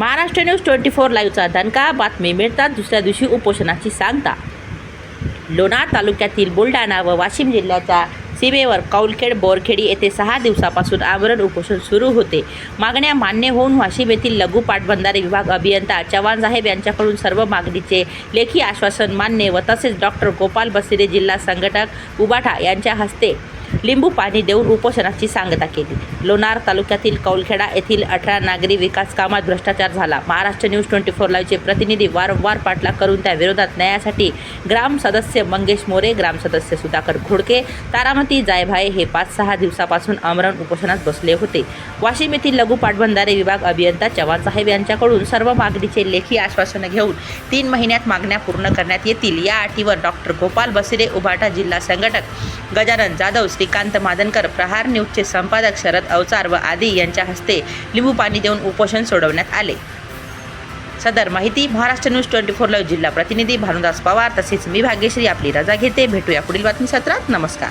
Maharashtra news twenty four लाईव्हचा दणका बातमी मिळतात दुसऱ्या दिवशी उपोषणाची सांगता. लोणार तालुक्यातील बुलढाणा व वाशिम जिल्ह्याच्या सीमेवर कौलखेड बोरखेडी येथे सहा दिवसापासून आवरण उपोषण सुरू होते. मागण्या मान्य होऊन वाशिम येथील लघु पाटबंधारे विभाग अभियंता चव्हाण साहेब यांच्याकडून सर्व मागणीचे लेखी आश्वासन मान्य व तसेच डॉक्टर गोपाल बसिरे जिल्हा संघटक उबाठा यांच्या हस्ते लिंबू पाणी देऊन उपोषणाची सांगता केली. लोणार तालुक्यातील कौलखेडा येथील अठरा नागरी विकास कामात भ्रष्टाचार झाला. महाराष्ट्र न्यूज ट्वेंटी फोर लाईव्हचे प्रतिनिधी वारंवार पाठलाग करून त्या विरोधात न्यायासाठी ग्राम सदस्य मंगेश मोरे ग्राम सदस्य सुधाकर घोडके तारामती जायभाये हे पाच सहा दिवसापासून आमरण उपोषणात बसले होते. वाशिम येथील लघु पाटबंधारे विभाग अभियंता चव्हाण साहेब यांच्याकडून सर्व मागणीचे लेखी आश्वासन घेऊन तीन महिन्यात मागण्या पूर्ण करण्यात येतील. या अटीवर डॉक्टर गोपाल बसिरे उभाटा जिल्हा संघटक गजानन जाधव श्रीकांत मादनकर प्रहार न्यूजचे संपादक शरद अवचार व आदी यांच्या हस्ते लिंबू पाणी देऊन उपोषण सोडवण्यात आले. सदर माहिती Maharashtra news twenty four live जिल्हा प्रतिनिधी भानुदास पवार तसेच मी भाग्यश्री आपली रजा घेते. भेटूया पुढील बातमी सत्रात. नमस्कार.